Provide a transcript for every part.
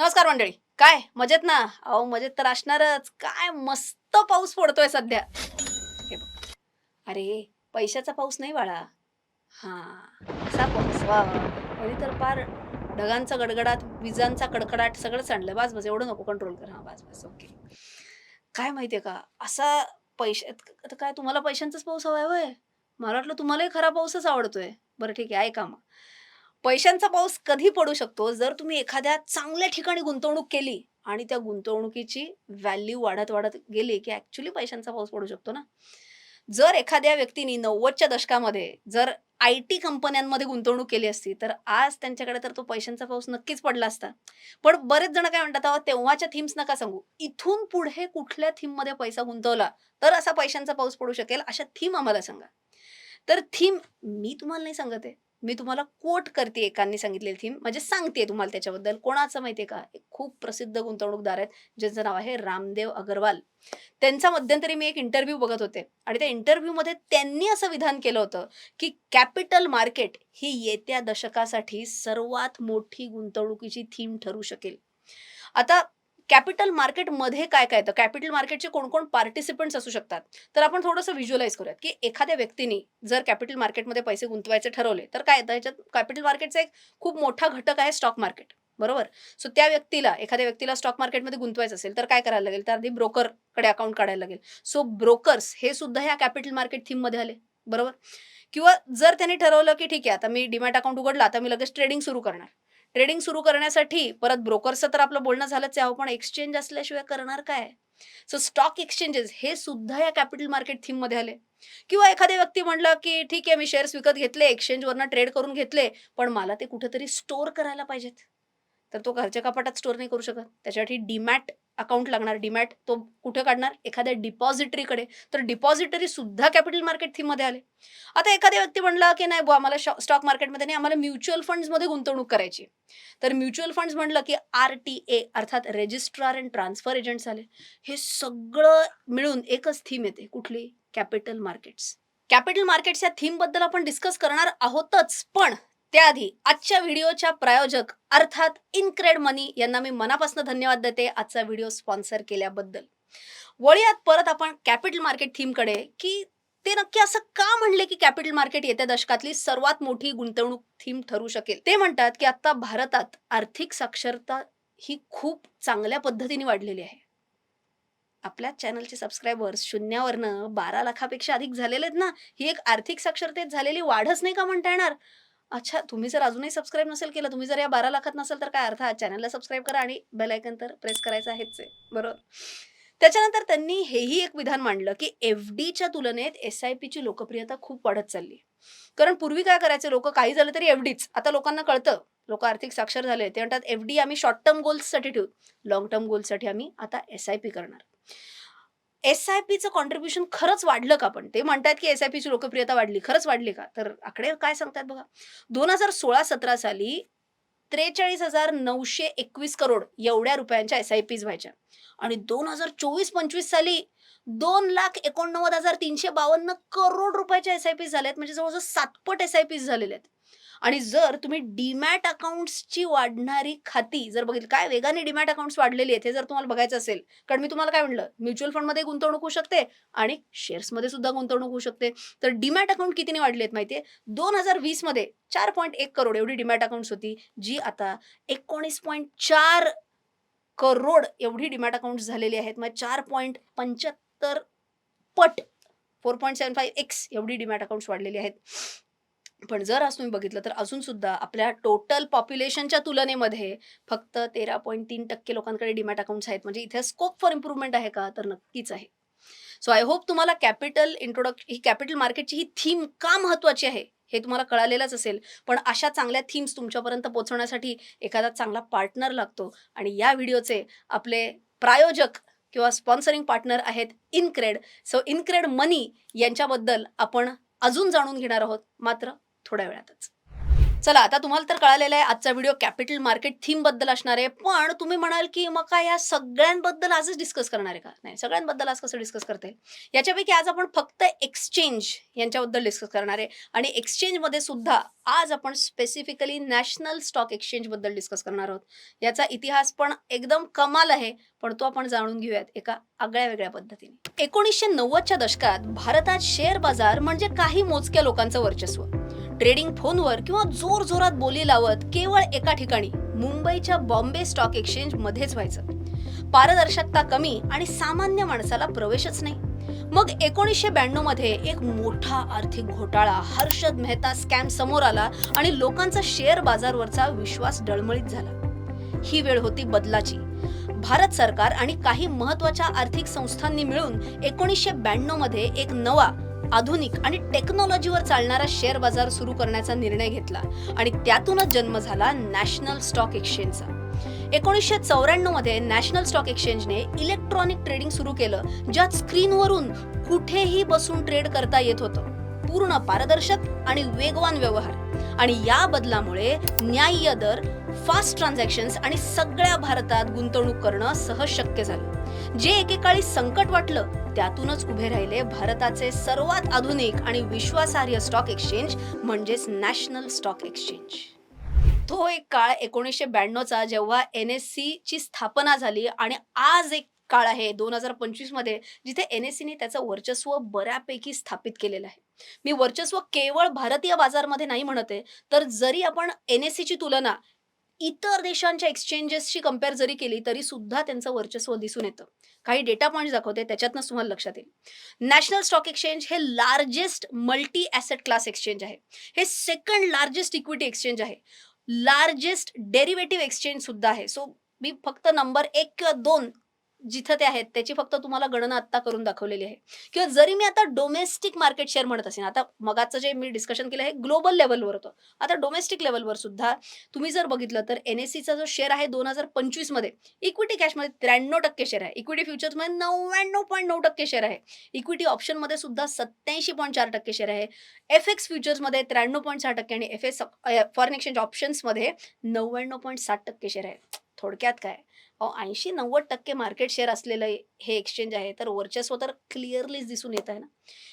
नमस्कार मंडळी. काय? मजेत ना? अहो मजेत तर असणारच. काय मस्त पाऊस पडतोय सध्या. हे बघ. अरे पैशाचा पाऊस नाही बाळा. हा असा पाऊस. वा वा आणि तर फार ढगांचा गडगडाट विजांचा कडकडाट सगळंच आणलं. बस बस. एवढं नको कंट्रोल कर. हा बस बस. ओके काय माहितीये का? असा पैसे आता काय तुम्हाला पैशांचाच पाऊस हवाय होय? मला वाटलं तुम्हालाही खरा पाऊसच आवडतोय. बरं ठीक आहे. ऐका मग. पैशांचा पाऊस कधी पडू शकतो? जर तुम्ही एखाद्या चांगल्या ठिकाणी गुंतवणूक केली आणि त्या गुंतवणुकीची व्हॅल्यू वाढत वाढत गेली की ऍक्च्युली पैशांचा पाऊस पडू शकतो ना? जर एखाद्या व्यक्तीने नव्वदच्या दशकामध्ये जर आय टी कंपन्यांमध्ये गुंतवणूक केली असती तर आज त्यांच्याकडे तर तो पैशांचा पाऊस नक्कीच पडला असता. पण बरेच जण काय म्हणतात तेव्हाच्या थीम्स नका सांगू. इथून पुढे कुठल्या थीममध्ये पैसा गुंतवला तर असा पैशांचा पाऊस पडू शकेल अशा थीम आम्हाला सांगा. तर थीम मी तुम्हाला नाही सांगत आहे. मी तुम्हाला कोट करते एकांनी सांगितलेली थीम म्हणजे सांगते तुम्हाला त्याच्याबद्दल. कोणाचं माहितीये का? एक खूप प्रसिद्ध गुंतवणूकदार आहेत ज्यांचं नाव आहे रामदेव अगरवाल. त्यांचा मध्यंतरी मी एक इंटरव्ह्यू बघत होते. आणि त्या इंटरव्ह्यूमध्ये त्यांनी असं विधान केलं होतं की कॅपिटल मार्केट ही येत्या दशकासाठी सर्वात मोठी गुंतवणुकीची थीम ठरू शकेल. आता कॅपिटल मार्केटमध्ये काय काय येतं? कॅपिटल मार्केटचे कोण कोण पार्टिसिपंट्स असू शकतात? तर आपण थोडंसं व्हिज्युअलाइज करूयात की एखाद्या व्यक्तीने जर कॅपिटल मार्केटमध्ये पैसे गुंतवायचे ठरवले तर काय येतं ह्याच्यात कॅपिटल मार्केटचा एक खूप मोठा घटक आहे स्टॉक मार्केट बरोबर? सो त्या व्यक्तीला एखाद्या व्यक्तीला स्टॉक मार्केटमध्ये गुंतवायचं असेल तर काय करायला लागेल? तर आधी ब्रोकरकडे अकाउंट काढायला लागेल. सो ब्रोकर्स हे सुद्धा ह्या कॅपिटल मार्केट थीममध्ये आले. बरोबर? किंवा जर त्यांनी ठरवलं की ठीक आहे आता मी डिमॅट अकाउंट उघडला आता मी लगेच ट्रेडिंग सुरू करणार. ट्रेडिंग सुरू करण्यासाठी परत ब्रोकरचं तर आपलं बोलणं झालंच आहे पण एक्सचेंज असल्याशिवाय करणार काय? सो स्टॉक एक्सचेंजेस हे सुद्धा या कॅपिटल मार्केट थीममध्ये आले. किंवा एखाद्या व्यक्ती म्हणलं की ठीक आहे मी शेअर्स विकत घेतले एक्सचेंजवरनं ट्रेड करून घेतले पण मला ते कुठेतरी स्टोअर करायला पाहिजेत. तर तो घरच्या कपाटात स्टोअर नाही करू शकत. त्याच्यासाठी डीमॅट अकाउंट लागणार डीमॅट तो कुठे काढणार? एखाद्या डिपॉझिटरीकडे. तर डिपॉझिटरी सुद्धा कॅपिटल मार्केट थीममध्ये आले. आता एखाद्या व्यक्ती म्हणला की नाही बुवा आम्हाला स्टॉक मार्केटमध्ये नाही आम्हाला म्युच्युअल फंड्समध्ये गुंतवणूक करायची तर म्युच्युअल फंड्स म्हणलं की आर टी ए अर्थात रेजिस्ट्रार अँड ट्रान्सफर एजंट्स आले. हे सगळं मिळून एकच थीम येते कुठली? Capital markets. कॅपिटल मार्केट्स या थीमबद्दल आपण डिस्कस करणार आहोतच पण त्याआधी आजच्या व्हिडिओच्या प्रायोजक अर्थात इनक्रेड मनी यांना मी मनापासून धन्यवाद देते आजचा व्हिडिओ स्पॉन्सर केल्याबद्दल. वळूयात परत आपण कॅपिटल मार्केट थीमकडे की ते नक्की असं का म्हणले की कॅपिटल मार्केट येत्या दशकातली सर्वात मोठी गुंतवणूक थीम ठरू शकेल? ते म्हणतात की आता भारतात आर्थिक साक्षरता ही खूप चांगल्या पद्धतीने वाढलेली आहे. आपल्या चॅनलचे सबस्क्रायबर्स शून्यावरनं बारा लाखापेक्षा अधिक झालेले आहेत ना? ही एक आर्थिक साक्षरतेत झालेली वाढच नाही का म्हणता येणार? अच्छा तुम्ही जर अजूनही सबस्क्राईब नसेल केलं तुम्ही जर या बारा लाखात नसेल तर काय अर्थ? चॅनलला सबस्क्राईब करा आणि बेल तर प्रेस करायचं आहेच आहे. बरोबर? त्याच्यानंतर त्यांनी हेही एक विधान मांडलं की एफ डीच्या तुलनेत एस आय पीची लोकप्रियता खूप वाढत चालली. कारण पूर्वी काय करायचे लोक? काही झालं तरी एफ डीच आता लोकांना कळतं. लोक आर्थिक साक्षर झाले ते म्हणतात एफ डी आम्ही शॉर्ट टर्म गोल्ससाठी ठेवू. लॉंग टर्म गोल्ससाठी आम्ही आता एस आय पी करणार. एस आय पीचं कॉन्ट्रीब्युशन खरंच वाढलं का पण? ते म्हणतात की एस आय पीची लोकप्रियता वाढली. खरंच वाढली का? तर आकडे काय सांगतात बघा. दोन हजार सोळा सतरा साली त्रेचाळीस हजार नऊशे एकवीस करोड एवढ्या रुपयांच्या एस आय पीज व्हायच्या. आणि दोन हजार चोवीस पंचवीस साली दोन लाख एकोणनव्वद हजार तीनशे बावन्न करोड रुपयाच्या एस आय पीज झाल्यात म्हणजे जवळजवळ सातपट एस आय पी झालेले आहेत. आणि जर तुम्ही डीमॅट अकाउंट्सची वाढणारी खाती जर बघितलं काय वेगाने डीमॅट अकाउंट्स वाढलेली आहेत हे जर तुम्हाला बघायचं असेल कारण मी तुम्हाला काय म्हणलं म्युच्युअल फंडमध्ये गुंतवणूक होऊ शकते आणि शेअर्समध्ये सुद्धा गुंतवणूक होऊ शकते. तर डीमॅट अकाउंट कितीने वाढले आहेत आहे दोन हजार वीसमध्ये चार पॉईंट एक करोड एवढी डीमॅट अकाउंट्स होती जी आता एकोणीस पॉईंट चार करोड एवढी डीमॅट अकाउंट झालेली आहेत. मग चार पॉईंट पंच्याहत्तर तर पट four point seven five X एवढी डिमॅट अकाउंट्स वाढलेली आहेत. पण जर आज तुम्ही बघितलं तर अजून सुद्धा आपल्या टोटल पॉप्युलेशनच्या तुलनेमध्ये फक्त तेरा पॉईंट तीन टक्के लोकांकडे डिमॅट अकाउंट्स आहेत. म्हणजे इथे स्कोप फॉर इम्प्रुव्हमेंट आहे का? तर नक्कीच आहे. सो आय होप तुम्हाला कॅपिटल इंट्रोडक्ट ही कॅपिटल मार्केटची ही थीम का महत्वाची आहे हे तुम्हाला कळालेलंच असेल. पण अशा चांगल्या थीम्स तुमच्यापर्यंत पोहोचवण्यासाठी एखादा चांगला पार्टनर लागतो. आणि या व्हिडिओचे आपले प्रायोजक किंवा स्पॉन्सरिंग पार्टनर आहेत इनक्रेड सो इनक्रेड मनी यांच्याबद्दल आपण अजून जाणून घेणार आहोत मात्र थोड्या वेळातच. चला आता तुम्हाला तर कळालेलं आहे आजचा व्हिडिओ कॅपिटल मार्केट थीमबद्दल असणार आहे. पण तुम्ही म्हणाल की मग काय या सगळ्यांबद्दल आजच डिस्कस करणार आहे का? नाही सगळ्यांबद्दल आज कसं डिस्कस करते? याच्यापैकी आज आपण फक्त एक्सचेंज यांच्याबद्दल डिस्कस करणार आहे. आणि एक्सचेंजमध्ये सुद्धा आज आपण स्पेसिफिकली नॅशनल स्टॉक एक्सचेंजबद्दल डिस्कस करणार आहोत. याचा इतिहास पण एकदम कमाल आहे पण तो आपण जाणून घेऊयात एका आगळ्या वेगळ्या पद्धतीने. एकोणीसशे नव्वदच्या दशकात भारतात शेअर बाजार म्हणजे काही मोजक्या लोकांचं वर्चस्व. ट्रेडिंग फोनवर किंवा जोर जोरात बोली लावत केवळ एका ठिकाणी मुंबईच्या बॉम्बे स्टॉक एक्सचेंज मध्येच व्हायचं. पारदर्शकता कमी आणि सामान्य माणसाला प्रवेशच नाही. मग एकोणीसशे ब्याण्णवमध्ये एक मोठा आर्थिक घोटाळा हर्षद मेहता स्कॅम समोर आला आणि लोकांचा शेअर बाजारवरचा विश्वास डळमळीत झाला. ही वेळ होती बदलाची. भारत सरकार आणि काही महत्त्वाच्या आर्थिक संस्थांनी मिळून एकोणीसशे ब्याण्णवमध्ये एक नवा आधुनिक आणि टेक्नॉलॉजीवर चालणारा शेअर बाजार सुरू करण्याचा निर्णय घेतला आणि त्यातूनच जन्म झाला नॅशनल स्टॉक एक्सचेंजचा. एकोणीसशे चौऱ्याण्णवमध्ये नॅशनल स्टॉक एक्सचेंजने इलेक्ट्रॉनिक ट्रेडिंग सुरू केलं ज्यात स्क्रीनवरून कुठेही बसून ट्रेड करता येत होतं. पूर्ण पारदर्शक आणि वेगवान व्यवहार. आणि या बदलामुळे न्याय्य दर फास्ट ट्रान्झॅक्शन्स आणि सगळ्या भारतात गुंतवणूक करणं सहज शक्य झालं. जे एकेकाळी संकट वाटलं त्यातूनच उभे राहिले भारताचे सर्वात आधुनिक आणि विश्वासार्ह स्टॉक एक्सचेंज म्हणजेच नॅशनल स्टॉक एक्सचेंज तो एक काळ एकोणीसशे ब्याण्णवचा जेव्हा एन एस सीची स्थापना झाली आणि आज एक काळ आहे दोन हजार पंचवीसमध्ये जिथे एन एस सीने त्याचं वर्चस्व बऱ्यापैकी स्थापित केलेलं आहे. मी वर्चस्व केवळ भारतीय बाजारमध्ये नाही म्हणत आहे तर जरी आपण एन एस सीची तुलना इतर देशांच्या एक्सचेंजेसशी कंपेअर जरी केली तरी सुद्धा त्यांचं वर्चस्व दिसून येतं. काही डेटा पॉईंट दाखवते त्याच्यातनं तुम्हाला लक्षात येईल. नॅशनल स्टॉक एक्सचेंज हे largest multi asset class exchange आहे. हे सेकंड लार्जेस्ट इक्विटी एक्सचेंज आहे. लार्जेस्ट डेरिव्हेटिव्ह एक्सचेंज सुद्धा आहे. सो मी फक्त नंबर एक किंवा दोन जिथं ते आहेत त्याची फक्त तुम्हाला गणना आत्ता करून दाखवलेली आहे. किंवा जरी मी आता डोमेस्टिक मार्केट शेअर म्हणत असेल आता मगाचं जे मी डिस्कशन केलं आहे ग्लोबल लेवलवर होतं. आता डोमेस्टिक लेवलवर सुद्धा तुम्ही जर बघितलं तर एन एस सीचा जो शेअर आहे दोन हजार पंचवीसमध्ये इक्विटी कॅशमध्ये त्र्याण्णव टक्के शेअर आहे. इक्विटी फ्युचर्समध्ये नव्याण्णव पॉईंट नऊ टक्के शेअर आहे. इक्विटी ऑप्शनमध्ये सुद्धा सत्याऐंशी पॉईंट चार टक्के शेअर आहे. एफ एक्स फ्युचर्समध्ये त्र्याण्णव पॉईंट सहा टक्के आणि एफ एस फॉरेन एक्सचेंज ऑप्शन्समध्ये नव्याण्णव पॉईंट साठ टक्के शेअर आहे. थोडक्यात काय? ऐंशी नव्वद टक्के मार्केट शेअर असलेलं हे एक्सचेंज आहे. तर वर्चस्व तर क्लिअरलीच दिसून येत आहे ना.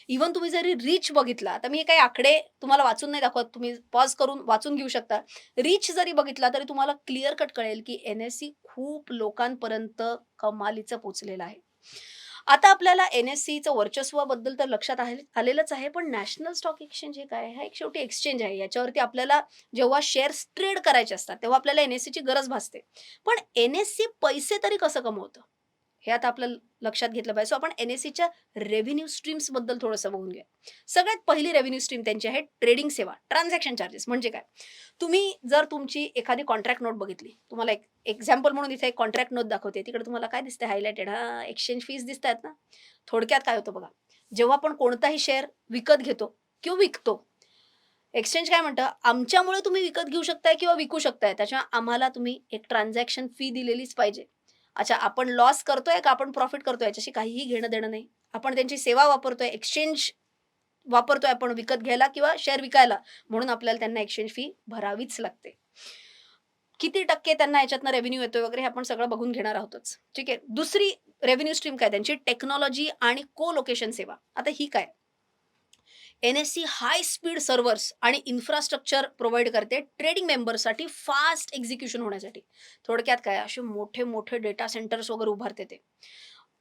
इव्हन तुम्ही जरी रीच बघितला तर मी काही आकडे तुम्हाला वाचून नाही दाखवत. तुम्ही पॉज करून वाचून घेऊ शकता. रीच जरी बघितला तरी तुम्हाला क्लिअर कट कळेल की एन एस सी खूप लोकांपर्यंत कमालीचं पोचलेलं आहे. आता आपल्याला एन एस सीचं वर्चस्वाबद्दल तर लक्षात आहे आलेलंच आहे पण नॅशनल स्टॉक एक्सचेंज हे काय हा एक शेवटी एक्सचेंज आहे. याच्यावरती आपल्याला जेव्हा शेअर्स ट्रेड करायचे असतात तेव्हा आपल्याला एन एस सीची गरज भासते. पण एन एस सी पैसे तरी कसं कमवतं? हे आता आपलं लक्षात घेतलं पाहिजे. सो आपण एन एस सीच्या रेव्हेन्यू स्ट्रीम्सबद्दल थोडंसं बघून घ्या. सगळ्यात पहिली रेव्हेन्यू स्ट्रीम त्यांची आहे ट्रेडिंग सेवा ट्रान्झॅक्शन चार्जेस म्हणजे काय? तुम्ही जर तुमची एखादी कॉन्ट्रॅक्ट नोट बघितली तुम्हाला एक एक्झाम्पल म्हणून इथे एक कॉन्ट्रॅक्ट नोट दाखवते. तिकडे तुम्हाला काय दिसतं हायलाइटेड हा एक्सचेंज फीस दिसत आहेत ना? थोडक्यात काय होतं बघा. जेव्हा आपण कोणताही शेअर विकत घेतो किंवा विकतो एक्सचेंज काय म्हणतं? आमच्यामुळे तुम्ही विकत घेऊ शकताय किंवा विकू शकताय. त्याच्या आम्हाला तुम्ही एक ट्रान्झॅक्शन फी दिलेलीच पाहिजे. अच्छा आपण लॉस करतोय का? आपण प्रॉफिट करतोय? याच्याशी काहीही घेणं देणं नाही. आपण त्यांची सेवा वापरतोय एक्सचेंज वापरतोय आपण विकत घ्यायला किंवा शेअर विकायला. म्हणून आपल्याला त्यांना एक्सचेंज फी भरावीच लागते. किती टक्के त्यांना याच्यातनं रेव्हेन्यू येतोय वगैरे हे आपण सगळं बघून घेणार आहोतच. ठीक आहे? दुसरी रेव्हेन्यू स्ट्रीम काय? त्यांची टेक्नॉलॉजी आणि को लोकेशन सेवा. आता ही काय? N S C high speed servers आणि इन्फ्रास्ट्रक्चर प्रोव्हाइड करते ट्रेडिंग मेंबर्ससाठी फास्ट एक्झिक्युशन होण्यासाठी. थोडक्यात काय? असे मोठे मोठे डेटा सेंटर्स वगैरे उभारते ते.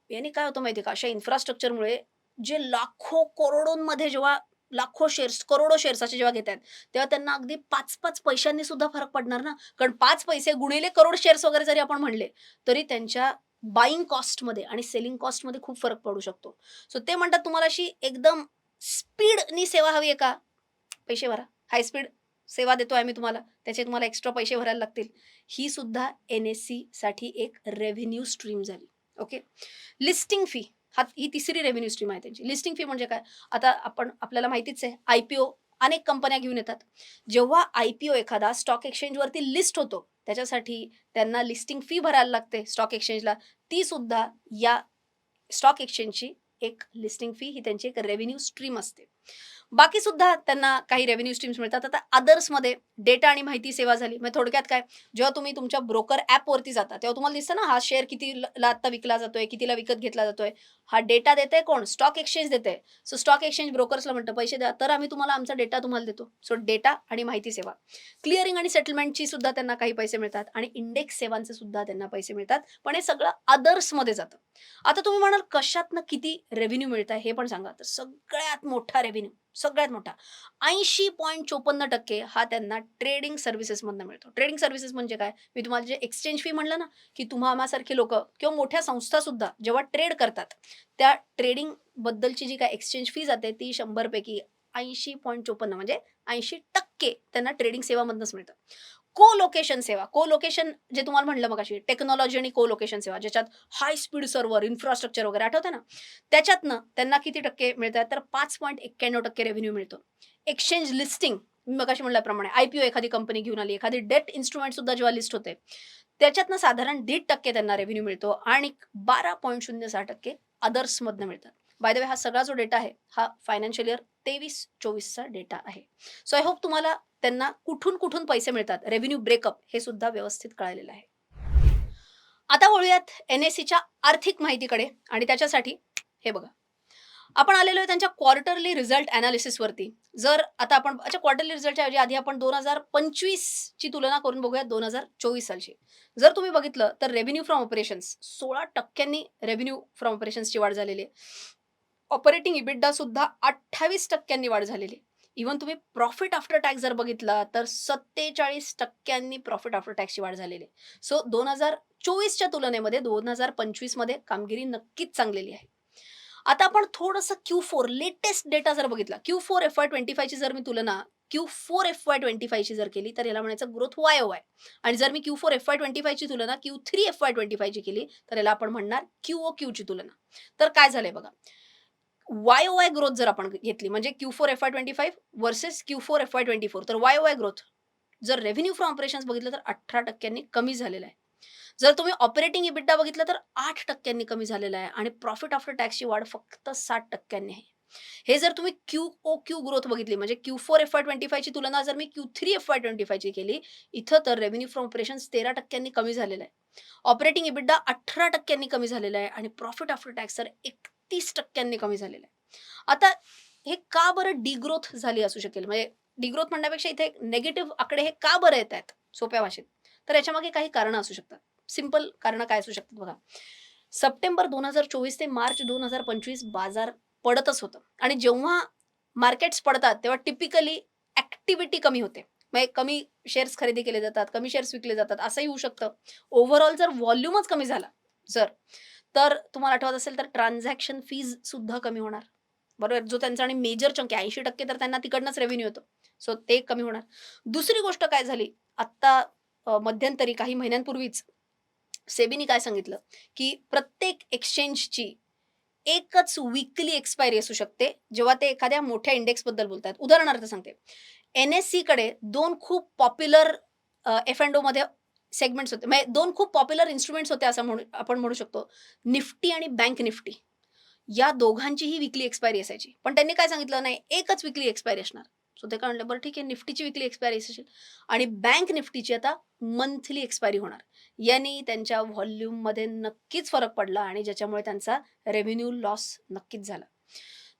याने काय होतं माहिती का? अशा इन्फ्रास्ट्रक्चरमुळे जे लाखो करोडोंमध्ये जेव्हा लाखो शेअर्स करोडो शेअर्साचे जेव्हा घेतात तेव्हा त्यांना अगदी पाच पाच पैशांनी सुद्धा फरक पडणार ना? कारण पाच पैसे गुणिले करोड शेअर्स वगैरे जरी आपण म्हणले तरी त्यांच्या बाईंग कॉस्टमध्ये आणि सेलिंग कॉस्टमध्ये खूप फरक पडू शकतो. सो ते म्हणतात तुम्हाला अशी एकदम स्पीडनी सेवा हवी आहे का? पैसे भरा. हाय स्पीड सेवा देतो आम्ही तुम्हाला. त्याचे तुम्हाला एक्स्ट्रा पैसे भरायला लागतील. ही सुद्धा एन एस सी साठी एक रेव्हेन्यू स्ट्रीम झाली. ओके लिस्टिंग फी हा ही तिसरी रेव्हेन्यू स्ट्रीम आहे त्यांची. लिस्टिंग फी म्हणजे काय? आता आपण आपल्याला माहितीच आहे आय पी ओ अनेक कंपन्या घेऊन येतात. जेव्हा आय पी ओ एखादा स्टॉक एक्सचेंजवरती लिस्ट होतो त्याच्यासाठी त्यांना लिस्टिंग फी भरायला लागते स्टॉक एक्सचेंजला ती सुद्धा या स्टॉक एक्सचेंजची एक लिस्टिंग फी ही त्यांची एक रेव्हेन्यू स्ट्रीम असते. बाकी सुद्धा त्यांना काही रेव्हेन्यू स्ट्रीम्स मिळतात. आता अदर्समध्ये डेटा आणि माहिती सेवा झाली. म्हणजे थोडक्यात काय? जेव्हा तुम्ही तुमच्या ब्रोकर ॲपवरती जाता तेव्हा तुम्हाला दिसतं ना हा शेअर कितीला आत्ता विकला जातोय कितीला विकत घेतला जातोय. हा डेटा देते कोण? स्टॉक एक्सचेंज देते सो स्टॉक एक्सचेंज ब्रोकर्सला म्हणतं पैसे द्या तर आम्ही तुम्हाला आमचा डेटा तुम्हाला देतो. सो डेटा आणि माहिती सेवा. क्लिअरिंग आणि सेटलमेंटची सुद्धा त्यांना काही पैसे मिळतात आणि इंडेक्स सेवांचे सुद्धा त्यांना पैसे मिळतात. पण हे सगळं अदर्समध्ये जातं. आता तुम्ही म्हणाल कशातनं किती रेव्हेन्यू मिळत आहे हे पण सांगा. तर सगळ्यात मोठा रेव्हेन्यू सगळ्यात मोठा. ऐंशी पॉईंट चोपन्न टक्के हा त्यांना ट्रेडिंग सर्व्हिसेसमधनं मिळतो. ट्रेडिंग सर्व्हिसेस म्हणजे काय? मी तुम्हाला जे एक्सचेंज फी म्हणलं ना की तुम्हा आम्हासारखे लोक किंवा मोठ्या संस्थासुद्धा जेव्हा ट्रेड करतात त्या ट्रेडिंगबद्दलची जी काय एक्सचेंज फी जाते ती शंभरपैकी ऐंशी पॉईंट चोपन्न म्हणजे ऐंशी टक्के त्यांना ट्रेडिंग सेवामधनंच मिळतं. को लोकेशन सेवा. को लोकेशन जे तुम्हाला म्हणलं मग अशी टेक्नॉलॉजी आणि को लोकेशन सेवा ज्याच्यात हाय स्पीड सर्व्हर इन्फ्रास्ट्रक्चर वगैरे आठवतं ना? त्याच्यातनं त्यांना किती टक्के मिळतात? तर पाच पॉईंट एक्क्याण्णव टक्के रेव्हेन्यू मिळतो. एक्सचेंज लिस्टिंग मी मगाशी म्हणल्याप्रमाणे आय पी ओ एखादी कंपनी घेऊन आली एखादी डेट इन्स्ट्रुमेंट सुद्धा जेव्हा लिस्ट होते त्याच्यातनं साधारण दीड टक्के त्यांना रेव्हेन्यू मिळतो आणि बारा पॉईंट शून्य सहा टक्के अदर्समधनं मिळतात. बाय द वे हा सगळा जो डेटा आहे हा फायनान्शियल इयर तेवीस चोवीसचा डेटा आहे. सो आय होप तुम्हाला त्यांना कुठून कुठून पैसे मिळतात रेव्हेन्यू ब्रेकअप हे सुद्धा व्यवस्थित कळालेलं आहे. आता वळूयात एन एस सीच्या आर्थिक माहितीकडे आणि त्याच्यासाठी हे बघा. आपण आलेलो आहे त्यांच्या क्वार्टरली रिझल्ट अनालिसिसवरती जर आता आपण अच्छा क्वार्टरली रिझल्टच्या ऐवजी आधी आपण दोन हजार पंचवीसची तुलना करून बघूया दोन हजार चोवीस सालची. जर तुम्ही बघितलं तर रेव्हेन्यू फ्रॉम ऑपरेशन्स सोळा टक्क्यांनी रेव्हेन्यू फ्रॉम ऑपरेशन्सची वाढ झालेली आहे. ऑपरेटिंग इबिड्डा सुद्धा अठ्ठावीस टक्क्यांनी वाढ झालेली इव्हन तुम्ही प्रॉफिट आफ्टर टॅक्स जर बघितला तर सत्तेचाळीस टक्क्यांनी प्रॉफिट आफ्टर टॅक्सची वाढ झालेली आहे. सो दोन हजार चोवीसच्या तुलनेमध्ये दोन हजार पंचवीसमध्ये कामगिरी नक्कीच चांगलेली आहे. आता आपण थोडंसं क्यू फोर लेटेस्ट डेटा जर बघितला Q four F Y twenty फायची जर मी तुलना Q four F Y twenty फायची जर केली तर याला म्हणायचं ग्रोथ वाय ओ वाय आणि जर मी Q four F Y twenty फायची तुलना Q three F Y twenty फायची केली तर याला आपण म्हणणार क्यू ओ क्यूची तुलना. तर काय झालंय बघा? वाय ओ वाय ग्रोथ जर आपण घेतली म्हणजे Q four F I twenty five versus Q four F I twenty four तर वाय ओ वाय ग्रोथ. जर रेव्हेन्यू फ्रॉम ऑपरेशन्स बघितलं तर अठरा टक्क्यांनी कमी झालेलं आहे. जर तुम्ही ऑपरेटिंग इबिड्डा बघितलं तर आठ टक्क्यांनी कमी झालेला आहे आणि प्रॉफिट आफ्टर टॅक्सची वाढ फक्त साठ टक्क्यांनी आहे. हे जर तुम्ही क्यू ओ क्यू ग्रोथ बघितली म्हणजे Q four F I twenty फायची तुलना जर मी Q three F Y twenty फायची केली इथं तर रेव्हेन्यू फ्रॉम ऑपरेशन्स तेरा टक्क्यांनी कमी झालेला आहे. ऑपरेटिंग इबिड्डा अठरा टक्क्यांनी कमी झालेला आहे आणि प्रॉफिट आफ्टर टॅक्स तर तीस टक्क्यांनी कमी झालेला आहे. आता हे का बरं डिग्रोथ झाली असू शकेल? म्हणजे डिग्रोथ म्हणण्यापेक्षा इथे नेगेटिव्ह आकडे हे का बरं येत आहेत? सोप्या भाषेत. तर याच्यामागे काही कारणं असू शकतात. सिंपल कारणं काय असू शकतात बघा. सप्टेंबर दोन हजार चोवीस ते मार्च दोन हजार पंचवीस बाजार पडतच होतं. आणि जेव्हा मार्केट्स पडतात तेव्हा टिपिकली ऍक्टिव्हिटी कमी होते. म्हणजे कमी शेअर्स खरेदी केले जातात कमी शेअर्स विकले जातात असंही होऊ शकतं. ओव्हरऑल जर व्हॉल्यूमच कमी झाला जर तर तुम्हाला आठवत असेल तर ट्रान्झॅक्शन फीज सुद्धा कमी होणार. बरोबर? जो त्यांचा आणि मेजर चंक आहे ऐंशी टक्के तर त्यांना तिकडनंच रेव्हेन्यू येतो. सो ते कमी होणार. दुसरी गोष्ट काय झाली? आत्ता मध्यंतरी काही महिन्यांपूर्वीच सेबीनी काय सांगितलं? की प्रत्येक एक्सचेंजची एकच विकली एक्सपायरी असू शकते जेव्हा ते एखाद्या मोठ्या इंडेक्सबद्दल बोलतात उदाहरणार्थ सांगते. एन एस सीकडे दोन खूप पॉप्युलर एफ अँडमध्ये सेगमेंट्स होते. म्हणजे दोन खूप पॉप्युलर इन्स्ट्रुमेंट्स होते असं म्हणू आपण म्हणू शकतो. निफ्टी आणि बँक निफ्टी. या दोघांचीही विकली एक्सपायरी असायची. पण त्यांनी काय सांगितलं? नाही एकच विकली एक्सपायरी असणार. सो ते काय म्हणलं? बरं ठीक आहे निफ्टीची विकली एक्सपायरी असेल. आणि बँक निफ्टीची आता मंथली एक्सपायरी होणार. यांनी त्यांच्या व्हॉल्यूममध्ये नक्कीच फरक पडला आणि ज्याच्यामुळे त्यांचा रेव्हेन्यू लॉस नक्कीच झाला.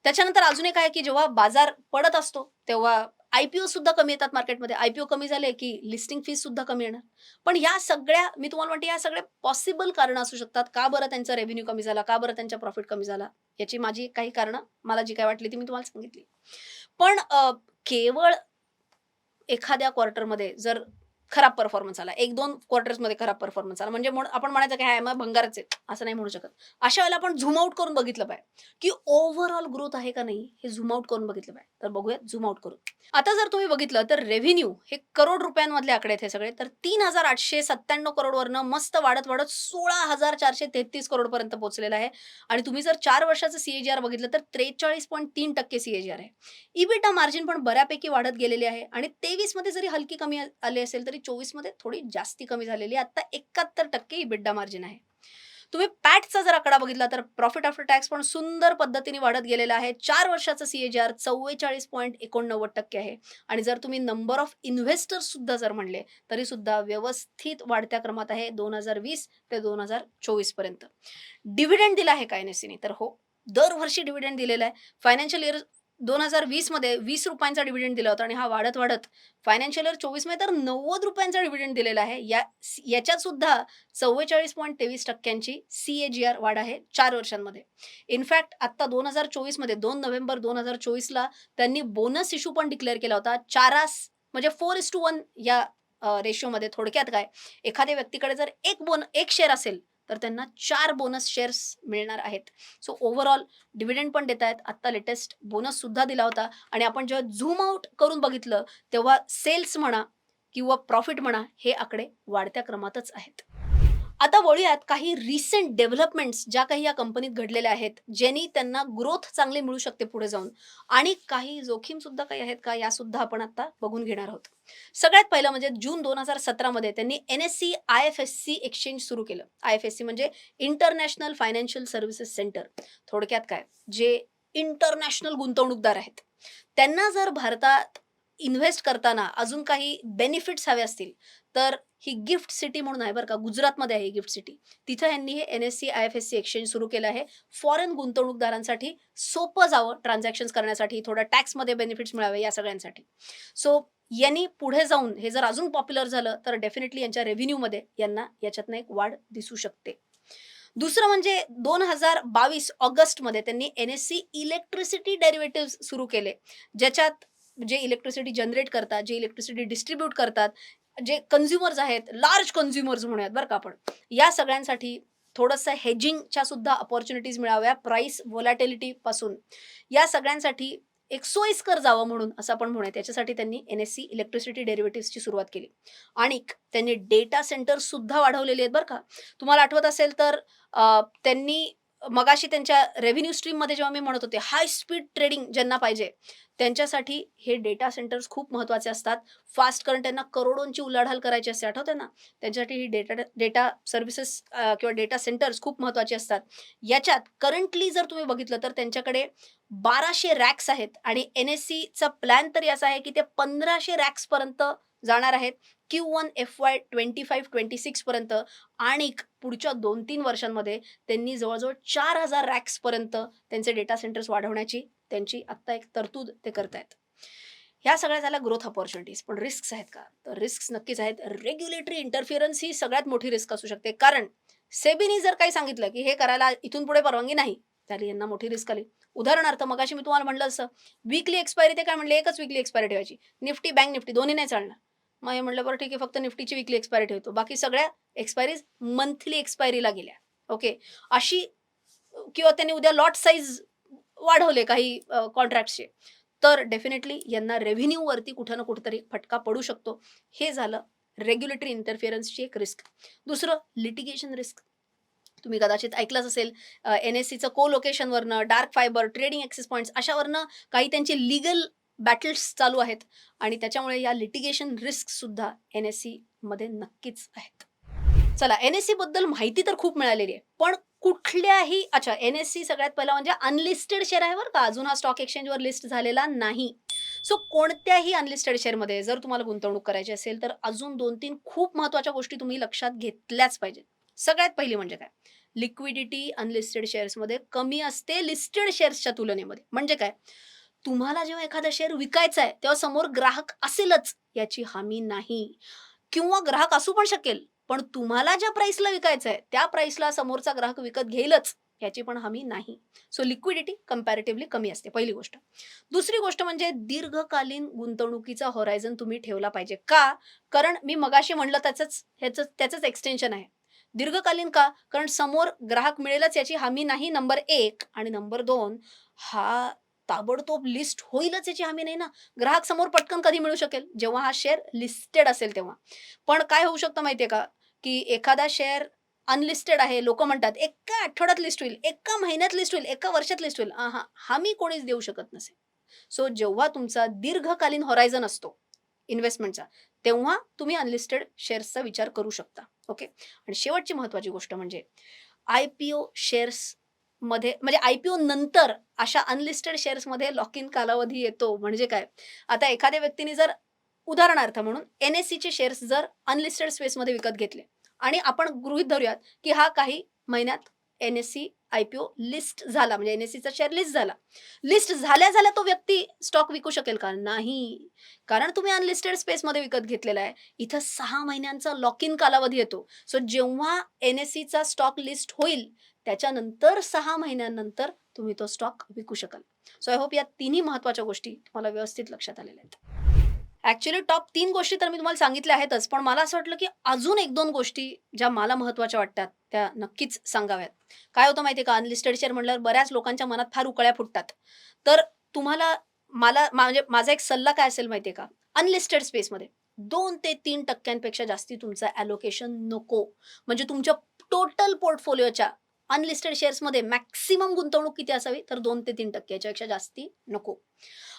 त्याच्यानंतर अजून एक आहे की जेव्हा बाजार पडत असतो तेव्हा आयपीओ सुद्धा कमी येतात मार्केटमध्ये. आयपीओ कमी झाले की लिस्टिंग फीस सुद्धा कमी येणार. पण या सगळ्या मी तुम्हाला म्हणते या सगळ्या पॉसिबल कारण असू शकतात. का बरं त्यांचा रेव्हेन्यू कमी झाला? का बरं त्यांचा प्रॉफिट कमी झाला? याची माझी काही कारणं मला जी काय वाटली ती मी तुम्हाला सांगितली. पण केवळ एखाद्या क्वार्टरमध्ये जर खराब परफॉर्मन्स आला. एक दोन क्वार्टर्समध्ये खराब परफॉर्मन्स आला. म्हणजे आपण म्हणायचं काय हा मग भंगारच आहे असं नाही म्हणू शकत. अशा वेळेला आपण झूम आउट करून बघितलं पाहिजे. की ओव्हरऑल ग्रोथ आहे का नाही हे झूम आउट करून बघितलं पाहिजे. तर बघूया झूम आउट करून. आता जर तुम्ही बघितलं तर रेव्हेन्यू हे करोड रुपयांमधले आकडे आहेत हे सगळे. तर तीन हजार आठशे सत्त्याण्णव करोडवरनं मस्त वाढत वाढत सोळा हजार चारशे तेहतीस करोडपर्यंत पोहोचलेलं आहे. आणि तुम्ही जर चार वर्षाचं सीएजीआर बघितलं तर त्रेचाळीस पॉईंट तीन टक्के सीएजीआर आहे. इबिटा मार्जिन पण बऱ्यापैकी वाढत गेलेली आहे. आणि तेवीसमध्ये जरी हलकी कमी आली असेल तरी चोवीसमध्ये थोडी जास्ती कमी झालेली आहे. आता एकाहत्तर टक्के बिड्डा मार्जिन आहे. तुम्ही पॅटचा जर आकडा बघितला तर प्रॉफिट आफ्टर टॅक्स पण सुंदर पद्धतीने वाढत गेलेला आहे. चार वर्षाचं सी चव्वेचाळीस पॉईंट एकोणनव्वद टक्के आहे. आणि जर तुम्ही नंबर ऑफ इन्व्हेस्टर्स सुद्धा जर म्हणले तरी सुद्धा व्यवस्थित वाढत्या क्रमात आहे दोन हजार वीस ते दोन हजार चोवीसपर्यंत. डिव्हिडंड दिला आहे का एन तर हो दरवर्षी डिव्हिडंड दिलेला आहे. फायनान्शियल इयर दोन हजार वीसमध्ये वीस रुपयांचा डिव्हिडंड दिला होता आणि हा वाढत वाढत फायनान्शियल इयर चोवीसमध्ये तर नव्वद रुपयांचा डिव्हिडंड दिलेला आहे. या याच्यात सुद्धा चव्वेचाळीस पॉईंट तेवीस टक्क्यांची सी ए जी आर वाढ आहे चार वर्षांमध्ये. इनफॅक्ट आता दोन हजार चोवीसमध्ये दोन नोव्हेंबर दोन हजार चोवीसला त्यांनी बोनस इश्यू पण डिक्लेअर केला होता. चारास म्हणजे फोर इस टू वन या रेशिओमध्ये थोडक्यात काय? एखाद्या व्यक्तीकडे जर एक बोन एक शेअर असेल तर त्यांना चार बोनस शेअर्स मिळणार आहेत. सो ओव्हरऑल डिव्हिडंड पण देत आहेत. आत्ता लेटेस्ट बोनस सुद्धा दिला होता. आणि आपण जेव्हा झूम आउट करून बघितलं तेव्हा सेल्स म्हणा किंवा प्रॉफिट म्हणा हे आकडे वाढत्या क्रमातच आहेत. आता वळूयात काही रिसेंट डेव्हलपमेंट्स ज्या काही या कंपनीत घडलेल्या आहेत ज्यांनी त्यांना ग्रोथ चांगली मिळू शकते पुढे जाऊन. आणि काही जोखीम सुद्धा काही आहेत का? या सुद्धा आपण आता बघून घेणार आहोत. सगळ्यात पहिलं म्हणजे जून दोन हजार सतरामध्ये त्यांनी N S C I F S C exchange सुरू केलं. आय एफ एस सी म्हणजे इंटरनॅशनल फायनान्शियल सर्व्हिसेस सेंटर थोडक्यात काय? जे इंटरनॅशनल गुंतवणूकदार आहेत. त्यांना जर भारतात इन्व्हेस्ट करताना अजून काही बेनिफिट्स हवे असतील तर ही गिफ्ट सिटी म्हणून आहे बरं का गुजरातमध्ये आहे गिफ्ट सिटी. तिथं यांनी हे N S C I F S C exchange सुरू केलं आहे. फॉरेन गुंतवणूकदारांसाठी सोपं जावं ट्रान्झॅक्शन करण्यासाठी थोडं टॅक्समध्ये बेनिफिट्स मिळावे या सगळ्यांसाठी. सो यांनी पुढे जाऊन हे जर अजून पॉप्युलर झालं तर डेफिनेटली यांच्या रेव्हेन्यूमध्ये यांना याच्यातनं एक वाढ दिसू शकते. दुसरं म्हणजे दोन हजार बावीस ऑगस्टमध्ये त्यांनी N S C electricity derivative सुरू केले. ज्याच्यात जे इलेक्ट्रिसिटी जनरेट करतात जे इलेक्ट्रिसिटी डिस्ट्रीब्यूट करतात जे कन्झ्युमर्स आहेत लार्ज कन्झ्युमर्स म्हणूयात बरं का आपण. या सगळ्यांसाठी थोडंसं हेजिंगच्या सुद्धा अपॉर्च्युनिटीज मिळाव्या प्राईस व्होलॅटिलिटी पासून. या सगळ्यांसाठी एक सोयीस्कर जावं म्हणून असं आपण म्हणूया त्याच्यासाठी त्यांनी एन एस सी इलेक्ट्रिसिटी डेरिव्हेटिव्हची सुरुवात केली. आणि त्यांनी डेटा सेंटर सुद्धा वाढवलेले आहेत बरं का. तुम्हाला आठवत असेल तर त्यांनी मगाशी त्यांच्या रेव्हेन्यू स्ट्रीममध्ये जेव्हा मी म्हणत होते हाय स्पीड ट्रेडिंग ज्यांना पाहिजे त्यांच्यासाठी हे डेटा सेंटर्स खूप महत्त्वाचे असतात. फास्ट कारण त्यांना करोडोंची उलाढाल करायची असते आठवते ना? त्यांच्यासाठी ही डेटा डेटा सर्व्हिसेस किंवा डेटा सेंटर्स खूप महत्त्वाचे असतात. याच्यात करंटली जर तुम्ही बघितलं तर त्यांच्याकडे बाराशे रॅक्स आहेत आणि एन एस सीचा प्लॅन तरी असा आहे की ते पंधराशे रॅक्सपर्यंत जाणार आहेत. Q one F Y twenty five twenty सिक्सपर्यंत आणि पुढच्या दोन तीन वर्षांमध्ये त्यांनी जवळजवळ चार हजार रॅक्सपर्यंत त्यांचे डेटा सेंटर्स वाढवण्याची त्यांची आत्ता एक तरतूद ते करतायत. ह्या सगळ्या झाल्या ग्रोथ ऑपॉर्च्युनिटीज पण रिस्क आहेत का? तर रिस्क नक्कीच आहेत. रेग्युलेटरी इंटरफिअरन्स ही सगळ्यात मोठी रिस्क असू शकते. कारण सेबीनी जर काही सांगितलं की हे करायला इथून पुढे परवानगी नाही त्याला यांना मोठी रिस्क आली. उदाहरणार्थ मगाशी मी तुम्हाला म्हणलं असं वीकली एक्सपायरी ते काय म्हणले? एकच वीकली एक्सपायरी ठेवायची. निफ्टी बँक निफ्टी दोन्ही नाही चालणार. मग हे म्हणलं बरं ठीक आहे फक्त निफ्टीची विकली एक्सपायरी ठेवतो. बाकी सगळ्या एक्सपायरीज मंथली एक्सपायरीला गेल्या. ओके अशी किंवा त्यांनी उद्या लॉट साईज वाढवले काही कॉन्ट्रॅक्टचे तर डेफिनेटली यांना रेव्हेन्यूवरती कुठं ना कुठंतरी फटका पडू शकतो. हे झालं रेग्युलेटरी इंटरफिअरन्सची एक रिस्क दुसरं लिटिगेशन रिस्क तुम्ही कदाचित ऐकलंच असेल एन एस सीचं को लोकेशनवरनं dark fibre trading access points अशावरनं काही त्यांचे लिगल बॅटल्स चालू आहेत आणि त्याच्यामुळे या लिटिगेशन रिस्क सुद्धा एन एसमध्ये नक्कीच आहेत. चला एन एसबद्दल माहिती तर खूप मिळालेली आहे पण कुठल्याही अच्छा एन एस सी सगळ्यात पहिला म्हणजे अनलिस्टेड शेअर आहे बरं का अजून हा स्टॉक एक्सचेंजवर लिस्ट झालेला नाही. सो कोणत्याही अनलिस्टेड शेअरमध्ये जर तुम्हाला गुंतवणूक करायची असेल तर अजून दोन तीन खूप महत्त्वाच्या गोष्टी तुम्ही लक्षात घेतल्याच पाहिजेत. सगळ्यात पहिली म्हणजे काय? लिक्विडिटी अनलिस्टेड शेअर्समध्ये कमी असते लिस्टेड शेअर्सच्या तुलनेमध्ये. म्हणजे काय? तुम्हाला जेव्हा एखादा शेअर विकायचा आहे तेव्हा समोर ग्राहक असेलच याची हमी नाही. किंवा ग्राहक असू पण शकेल पण तुम्हाला ज्या प्राइसला विकायचं आहे त्या प्राइसला समोरचा ग्राहक विकत घेईलच याची पण हमी नाही. सो लिक्विडिटी कम्पॅरेटिव्हली कमी असते पहिली गोष्ट. दुसरी गोष्ट म्हणजे दीर्घकालीन गुंतवणुकीचा होरायझन तुम्ही ठेवला पाहिजे. का? कारण मी मगाशी म्हणलं त्याचंच ह्याचं त्याचंच एक्सटेन्शन आहे. दीर्घकालीन का? कारण समोर ग्राहक मिळेलच याची हमी नाही. नंबर एक आणि नंबर दोन हा ताबडतोब लिस्ट होईलच याची हमी नाही ना. ग्राहक समोर पटकन कधी मिळू शकेल? जेव्हा हा शेअर लिस्टेड असेल तेव्हा. पण काय होऊ शकतं माहितीये का? की एखादा शेअर अनलिस्टेड आहे लोक म्हणतात एका आठवड्यात लिस्ट होईल एका महिन्यात लिस्ट होईल एका वर्षात लिस्ट होईल. हा हमी कोणीच देऊ शकत नसेल. सो जेव्हा तुमचा दीर्घकालीन होरायझन असतो इन्व्हेस्टमेंटचा तेव्हा तुम्ही अनलिस्टेड शेअर्सचा विचार करू शकता. ओके आणि शेवटची महत्वाची गोष्ट म्हणजे आय पी ओ शेअर्स मध्ये म्हणजे आय पी ओ नंतर अशा अनलिस्टेड शेअर्समध्ये लॉक इन कालावधी येतो. म्हणजे काय? आता एखाद्या व्यक्तीने जर उदाहरणार्थ म्हणून एन एस सीचे शेअर्स जर अनलिस्टेड स्पेसमध्ये विकत घेतले आणि आपण गृहित धरूयात की हा काही महिन्यात N S C I P O list झाला. म्हणजे एन एस सीचा शेअर लिस्ट झाला. लिस्ट झाल्या झाल्या तो व्यक्ती स्टॉक विकू शकेल का? नाही. कारण तुम्ही अनलिस्टेड स्पेसमध्ये विकत घेतलेला आहे. इथं सहा महिन्यांचा लॉक इन कालावधी येतो. सो जेव्हा एन एस सीचा स्टॉक लिस्ट होईल त्याच्यानंतर सहा महिन्यानंतर तुम्ही तो स्टॉक विकू शकाल. सो आय होप या तिन्ही महत्त्वाच्या गोष्टी तुम्हाला व्यवस्थित लक्षात आलेल्या आहेत. ऍक्च्युली टॉप तीन गोष्टी तर मी तुम्हाला सांगितल्या आहेतच पण मला असं वाटलं की अजून एक दोन गोष्टी ज्या मला महत्त्वाच्या वाटतात त्या नक्कीच सांगाव्यात. काय होतं माहितीये का? अनलिस्टेड शेअर म्हटल्यावर बऱ्याच लोकांच्या मनात फार उकळ्या फुटतात. तर तुम्हाला मला म्हणजे माझा एक सल्ला काय असेल माहितीये का? अनलिस्टेड स्पेसमध्ये दोन ते तीन टक्क्यांपेक्षा जास्ती तुमचं ॲलोकेशन नको. म्हणजे तुमच्या टोटल पोर्टफोलिओच्या अनलिस्टेड शेअर्समध्ये मॅक्सिमम गुंतवणूक किती असावी? तर दोन ते तीन टक्क्याच्यापेक्षा जास्ती नको.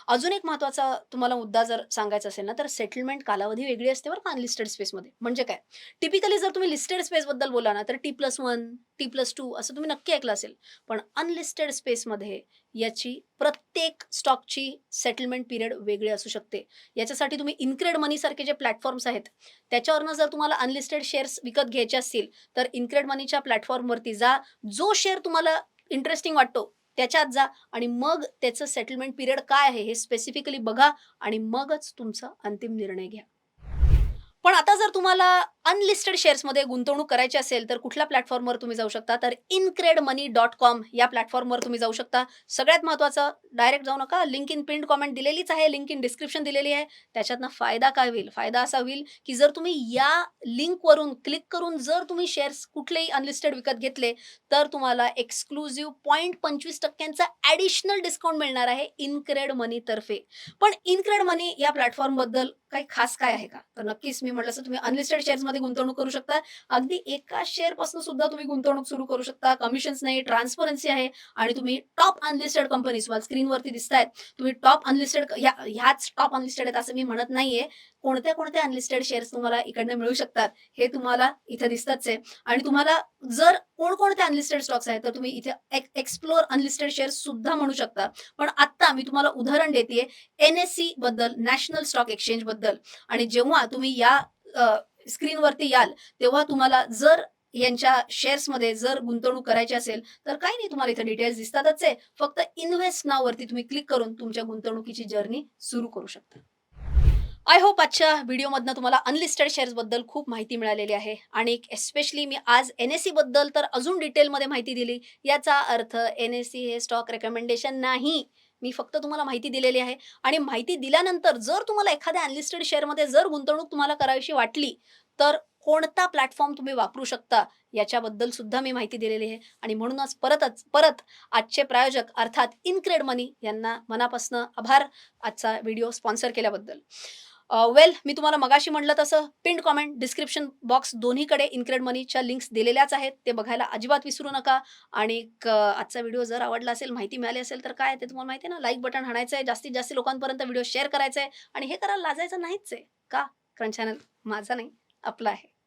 अजून एक महत्त्वाचा तुम्हाला मुद्दा जर सांगायचा असेल ना तर सेटलमेंट कालावधी वेगळी असते बरं का अनलिस्टेड स्पेसमध्ये म्हणजे काय? टिपिकली जर तुम्ही लिस्टेड स्पेसबद्दल बोला ना तर T plus one T plus two असं तुम्ही नक्की ऐकलं असेल. पण अनलिस्टेड स्पेसमध्ये याची प्रत्येक स्टॉकची सेटलमेंट पिरियड वेगळी असू शकते. याच्यासाठी तुम्ही इन्क्रेड मनीसारखे जे प्लॅटफॉर्म्स आहेत त्याच्यावरनं जर तुम्हाला अनलिस्टेड शेअर्स विकत घ्यायचे असतील तर इन्क्रेड मनीच्या प्लॅटफॉर्मवरती जा. जो शेअर तुम्हाला इंटरेस्टिंग वाटतो त्याच्यात जा आणि मग त्याचं सेटलमेंट पिरियड काय आहे हे स्पेसिफिकली बघा आणि मगच तुमचा अंतिम निर्णय घ्या. पण आता जर तुम्हाला अनलिस्टेड शेअर्समध्ये गुंतवणूक करायची असेल तर कुठल्या प्लॅटफॉर्मवर तुम्ही जाऊ शकता? तर इनक्रेड मनी डॉट कॉम या प्लॅटफॉर्मवर तुम्ही जाऊ शकता. सगळ्यात महत्त्वाचं डायरेक्ट जाऊ नका. लिंक इन प्रिंट कॉमेंट दिलेलीच आहे. लिंक इन डिस्क्रिप्शन दिलेली आहे. त्याच्यातनं फायदा काय होईल? फायदा असा होईल की जर तुम्ही या लिंकवरून क्लिक करून जर तुम्ही शेअर्स कुठलेही अनलिस्टेड विकत घेतले तर तुम्हाला एक्सक्लुझिव्ह पॉईंट पंचवीस टक्क्यांचा ॲडिशनल डिस्काउंट मिळणार आहे इनक्रेड मनीतर्फे पण इनक्रेड मनी या प्लॅटफॉर्मबद्दल काही खास काय आहे का? तर नक्कीच मी म्हटलं असं तुम्ही अनलिस्टेड शेअर्समध्ये गुंतवणूक करू शकता. अगदी एका शेअरपासून सुद्धा तुम्ही गुंतवणूक सुरू करू शकता. कमिशन्स नाही ट्रान्सपरन्सी आहे आणि तुम्ही टॉप अनलिस्टेड कंपनीज तुम्हाला स्क्रीनवरती दिसत आहेत तुम्ही टॉप अनलिस्टेड ह्याच टॉप अनलिस्टेड आहेत असं मी म्हणत नाहीये. कोणत्या कोणत्या अनलिस्टेड शेअर्स तुम्हाला इकडनं मिळू शकतात हे तुम्हाला इथे दिसतच आहे आणि तुम्हाला जर कोणकोणते अनलिस्टेड स्टॉक्स आहेत तर तुम्ही इथे एक्सप्लोर अनलिस्टेड शेअर्स सुद्धा म्हणू शकता. पण आता मी तुम्हाला उदाहरण देते एन एस सी बद्दल नॅशनल स्टॉक एक्सचेंजबद्दल. आणि जेव्हा तुम्ही या स्क्रीनवरती याल तेव्हा तुम्हाला जर यांच्या शेअर्समध्ये जर गुंतवणूक करायची असेल तर काही नाही तुम्हाला इथे डिटेल्स दिसतातच आहे फक्त इन्व्हेस्ट नाव वरती तुम्ही क्लिक करून तुमच्या गुंतवणुकीची जर्नी सुरू करू शकता. आय होप आजच्या व्हिडिओमधनं तुम्हाला अनलिस्टेड शेअर्सबद्दल खूप माहिती मिळालेली आहे. आणि एस्पेशली मी आज एन एस सी बद्दल तर अजून डिटेलमध्ये माहिती दिली. याचा अर्थ एन एस सी हे स्टॉक रेकमेंडेशन नाही. मी फक्त तुम्हाला माहिती दिलेली आहे. आणि माहिती दिल्यानंतर जर तुम्हाला एखाद्या अनलिस्टेड शेअरमध्ये जर गुंतवणूक तुम्हाला करावीशी वाटली तर कोणता प्लॅटफॉर्म तुम्ही वापरू शकता याच्याबद्दल सुद्धा मी माहिती दिलेली आहे. आणि म्हणूनच परतच परत आजचे प्रायोजक अर्थात इनक्रेड मनी यांना मनापासून आभार आजचा व्हिडिओ स्पॉन्सर केल्याबद्दल. वेल मी तुम्हाला मगाशी म्हटलं तसं पिंड कॉमेंट डिस्क्रिप्शन बॉक्स दोन्हीकडे इनक्रेड मनीच्या लिंक्स दिलेल्याच आहेत. ते बघायला अजिबात विसरू नका. आणि क- आजचा व्हिडिओ जर आवडला असेल माहिती मिळाली असेल तर काय ते तुम्हाला माहिती आहे ना? लाईक बटन हाणायचं आहे जास्तीत जास्त लोकांपर्यंत व्हिडिओ शेअर करायचा आहे आणि हे करायला लाजायचं नाहीच आहे. का? कारण चॅनल माझा नाही आपला आहे.